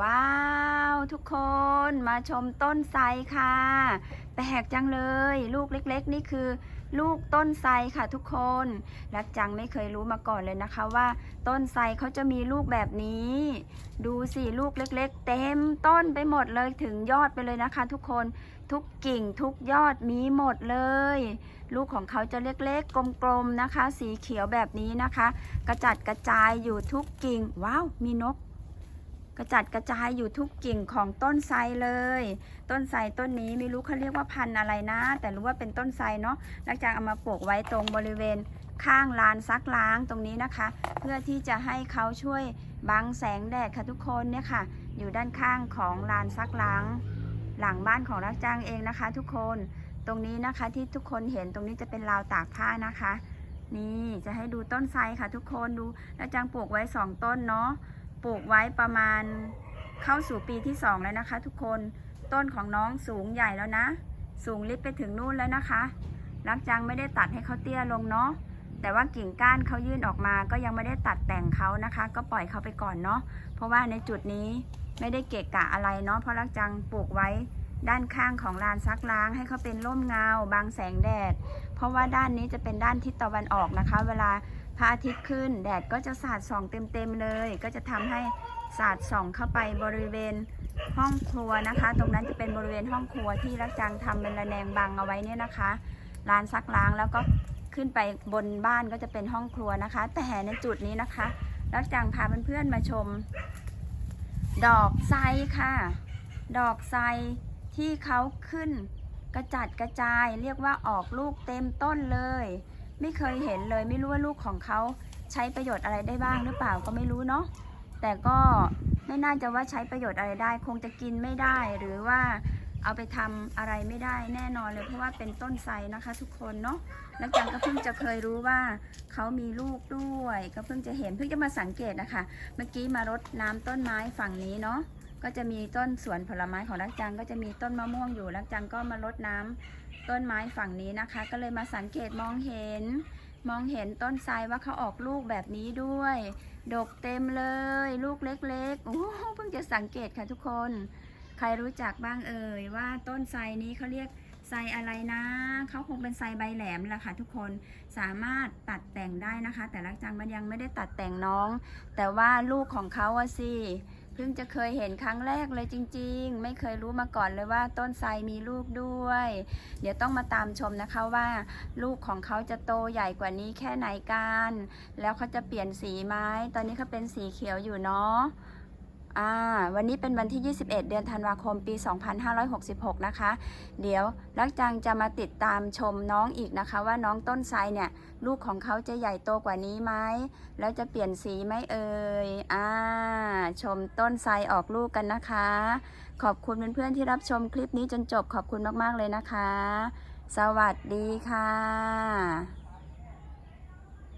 ว้าว ทุกคนมาชมต้นไทรค่ะ แปลกจังเลย ลูกเล็กๆ นี่คือ ลูกต้นไทรค่ะทุกคน รักจังไม่เคยรู้มาก่อนเลยนะคะว่า ต้นไทรเขาจะมีลูกแบบนี้ ดูสิลูกเล็ก ๆ เต็มต้นไปหมดเลยถึงยอดไปเลยนะคะ ทุกคนทุกกิ่งทุกยอดมีหมดเลย ลูกของเขาจะเล็กๆ กลมๆนะคะ สีเขียวแบบนี้นะคะ กระจัดกระจายอยู่ทุกกิ่ง ว้าว มีนก กระจัดกระจายอยู่ทุกกิ่งของต้นไทรเลย ต้นไทรต้นนี้ไม่รู้เขาเรียกว่าพันธุ์อะไรนะ แต่รู้ว่าเป็นต้นไทรเนาะนักจางเอามาปลูกไว้ตรงบริเวณข้างลานซักล้างตรงนี้นะคะ เพื่อที่จะให้เขาช่วยบังแสงแดดค่ะทุกคนเนี่ยค่ะ อยู่ด้านข้างของลานซักล้าง หลังบ้านของรักจ้างเองนะคะ ทุกคนตรงนี้นะคะที่ทุกคนเห็นตรงนี้จะเป็นราวตากผ้านะคะ นี่จะให้ดูต้นไทรค่ะ ทุกคนดูรักจ้างปลูกไว้สองต้นเนาะ ปลูกไว้ประมาณเข้าสู่ปีที่2แล้วนะคะ ทุกคนต้นของน้องสูงใหญ่แล้วนะ สูงลิบไปถึงนู่นแล้วนะคะรักจังไม่ได้ตัดให้เขาเตี้ยลงเนาะแต่ว่ากิ่งก้านเขายื่นออกมา ก็ยังไม่ได้ตัดแต่งเขานะคะ ก็ปล่อยเขาไปก่อนเนาะเพราะว่าในจุดนี้ไม่ได้เกะกะอะไรเนาะเพราะรักจังปลูกไว้ด้านข้างของลานซักล้างให้เขาเป็นร่มเงาบางแสงแดด เพราะว่าด้านนี้จะเป็นด้านทิศตะวันออกนะคะ เวลา พระอาทิตย์ขึ้น แดดก็จะสาดส่องเต็มๆเลย ก็จะทำให้สาดส่องเข้าไปบริเวณห้องครัวนะคะ ตรงนั้นจะเป็นบริเวณห้องครัวที่รักจังทำเป็นระแนงบังเอาไว้เนี่ยนะคะลานซักล้างแล้วก็ขึ้นไปบนบ้านก็จะเป็นห้องครัวนะคะ แต่ในจุดนี้นะคะรักจังพาเพื่อนๆมาชม ดอกไทรค่ะ ดอกไทรที่เขาขึ้นกระจัดกระจายเรียกว่าออกลูกเต็มต้นเลย ไม่เคยเห็นเลยไม่รู้ว่าลูกของเขาใช้ประโยชน์อะไรได้บ้างหรือเปล่าก็ไม่รู้เนาะแต่ก็ไม่น่าจะว่าใช้ประโยชน์อะไรได้ คงจะกินไม่ได้หรือว่าเอาไปทำอะไรไม่ได้แน่นอนเลย เพราะว่าเป็นต้นไทรนะคะ ทุกคนเนาะแล้วจังก็เพิ่งจะเคยรู้ว่าเขามีลูกด้วย ก็เพิ่งจะเห็นเพิ่งจะมาสังเกตนะคะเมื่อกี้มารดน้ำต้นไม้ฝั่งนี้เนาะก็จะมีต้นสวนผลไม้ของรักจังก็จะมีต้นมะม่วงอยู่รักจังก็มารดน้ำ ต้นไม้ฝั่งนี้นะคะ ก็เลยมาสังเกตมองเห็น มองเห็นต้นไทรว่าเขาออกลูกแบบนี้ด้วย ดกเต็มเลย ลูกเล็กๆโอ้เพิ่งจะสังเกตค่ะทุกคน ใครรู้จักบ้างเอ่ยว่าต้นไทรนี้เขาเรียกไทรอะไรนะเขาคงเป็นไทรใบแหลมแหละค่ะทุกคนสามารถตัดแต่งได้นะคะ แต่รักจังมันยังไม่ได้ตัดแต่งน้อง แต่ว่าลูกของเขาอะสิ เพิ่งจะเคยเห็นครั้งแรกเลยจริง ๆ ไม่เคยรู้มาก่อนเลยว่าต้นไทรมีลูกด้วย เดี๋ยวต้องมาตามชมนะคะว่า ลูกของเขาจะโตใหญ่กว่านี้แค่ไหนกัน แล้วเขาจะเปลี่ยนสีไหมตอนนี้เขาเป็นสีเขียวอยู่เนาะ อ่าวันนี้เป็นวันที่ 21 เดือนธันวาคมปี 2566 นะคะ เดี๋ยวรักจังจะมาติดตามชมน้องอีกนะคะ ว่าน้องต้นไทรเนี่ยลูกของเขาจะใหญ่โตกว่านี้ไหมแล้วจะเปลี่ยนสีไหมเอ่ยอ่าชมต้นไทรออกลูกกันนะคะ ขอบคุณเพื่อนๆที่รับชมคลิปนี้จนจบขอบคุณมากๆเลยนะคะ สวัสดีค่ะ